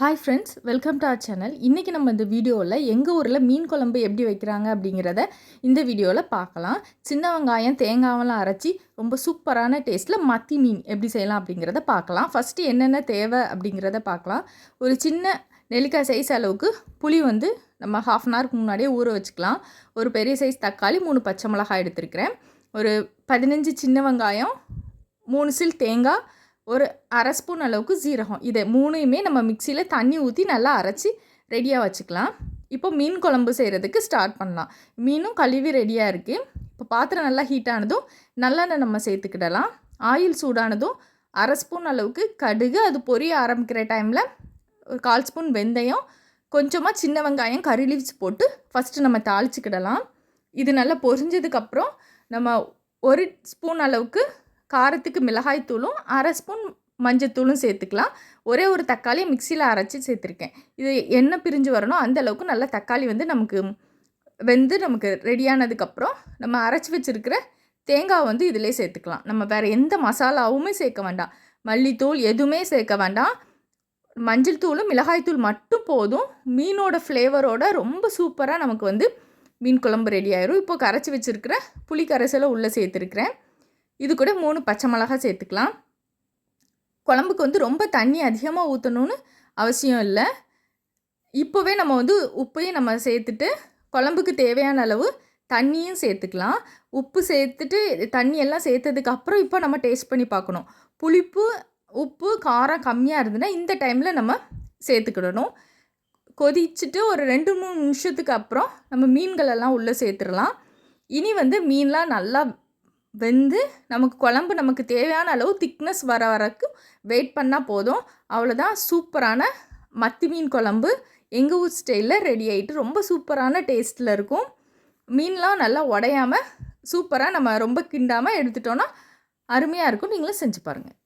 Hi friends welcome to our channel இன்றைக்கி நம்ம இந்த வீடியோவில் எங்கள் ஊரில் மீன் குழம்பு எப்படி வைக்கிறாங்க அப்படிங்கிறத இந்த வீடியோவில் பார்க்கலாம். சின்ன வெங்காயம் தேங்காவெல்லாம் அரைச்சி ரொம்ப சூப்பரான டேஸ்ட்டில் மத்தி மீன் எப்படி செய்யலாம் அப்படிங்கிறத பார்க்கலாம். ஃபஸ்ட்டு என்னென்ன தேவை அப்படிங்கிறத பார்க்கலாம். ஒரு சின்ன நெல்லிக்காய் சைஸ் அளவுக்கு புளி வந்து நம்ம ஹாஃப் அன் ஹவருக்கு முன்னாடியே ஊற வச்சுக்கலாம். ஒரு பெரிய சைஸ் தக்காளி மூணு பச்சை மிளகாய் எடுத்துருக்கிறேன். ஒரு பதினஞ்சு சின்ன வெங்காயம் மூணு சில் தேங்காய் ஒரு அரை ஸ்பூன் அளவுக்கு ஜீரகம் இதை மூணையுமே நம்ம மிக்சியில் தண்ணி ஊற்றி நல்லா அரைச்சி ரெடியாக வச்சுக்கலாம். இப்போ மீன் குழம்பு செய்கிறதுக்கு ஸ்டார்ட் பண்ணலாம். மீனும் கழுவி ரெடியாக இருக்குது இப்போ பாத்திரம் நல்லா ஹீட் ஆனதும் நல்லெண்ணெய் நம்ம சேர்த்துக்கிடலாம். ஆயில் சூடானதும் அரை ஸ்பூன் அளவுக்கு கடுகு. அது பொரிய ஆரம்பிக்கிற டைமில் ஒரு கால் ஸ்பூன் வெந்தயம் கொஞ்சமாக சின்ன வெங்காயம் கறி லீவ்ஸ் போட்டு ஃபஸ்ட்டு நம்ம தாளிச்சிக்கிடலாம். இது நல்லா பொரிஞ்சதுக்கப்புறம் நம்ம ஒரு ஸ்பூன் அளவுக்கு காரத்துக்கு மிளகாய் தூளும் அரை ஸ்பூன் மஞ்சத்தூளும் சேர்த்துக்கலாம். ஒரே ஒரு தக்காளியை மிக்சியில் அரைச்சி சேர்த்துருக்கேன். இது என்ன பிரிஞ்சு வரணும்? அந்த அளவுக்கு நல்லா தக்காளி வந்து நமக்கு வெந்து நமக்கு ரெடியானதுக்கப்புறம் நம்ம அரைச்சி வச்சுருக்கிற தேங்காய் வந்து இதிலே சேர்த்துக்கலாம். நம்ம வேறு எந்த மசாலாவுமே சேர்க்க வேண்டாம். மல்லித்தூள் எதுவுமே சேர்க்க வேண்டாம். மஞ்சள் தூளும் மிளகாய் தூள் மட்டும் போதும். மீனோட ஃப்ளேவரோட ரொம்ப சூப்பராக நமக்கு வந்து மீன் குழம்பு ரெடி ஆயிரும். இப்போ கரைச்சி வச்சுருக்கிற புளி கரைசலை உள்ளே சேர்த்துருக்குறேன். இது கூட மூணு பச்சை மிளகா சேர்த்துக்கலாம். குழம்புக்கு வந்து ரொம்ப தண்ணி அதிகமாக ஊற்றணும்னு அவசியம் இல்லை. இப்போவே நம்ம வந்து உப்பையும் நம்ம சேர்த்துட்டு குழம்புக்கு தேவையான அளவு தண்ணியும் சேர்த்துக்கலாம். உப்பு சேர்த்துட்டு தண்ணியெல்லாம் சேர்த்ததுக்கப்புறம் இப்போ நம்ம டேஸ்ட் பண்ணி பார்க்கணும். புளிப்பு உப்பு காரம் கம்மியாக இருந்ததுன்னா இந்த டைமில் நம்ம சேர்த்துக்கிடணும். கொதிச்சுட்டு ஒரு ரெண்டு மூணு நிமிஷத்துக்கு அப்புறம் நம்ம மீன்களெல்லாம் உள்ளே சேர்த்துடலாம். இனி வந்து மீன்லாம் நல்லா வெந்து நமக்கு குழம்பு நமக்கு தேவையான அளவு திக்னஸ் வர வரைக்கும் வெயிட் பண்ணால் போதும். அவ்வளோதான் சூப்பரான மத்தி மீன் குழம்பு. எங்கள் ஊர் ஸ்டைலில் ரெடி ஆகிட்டு ரொம்ப சூப்பரான டேஸ்ட்டில் இருக்கும். மீன்லாம் நல்லா உடையாமல் சூப்பராக நம்ம ரொம்ப கிண்டாமல் எடுத்துட்டோன்னா அருமையாக இருக்கும். நீங்களும் செஞ்சு பாருங்கள்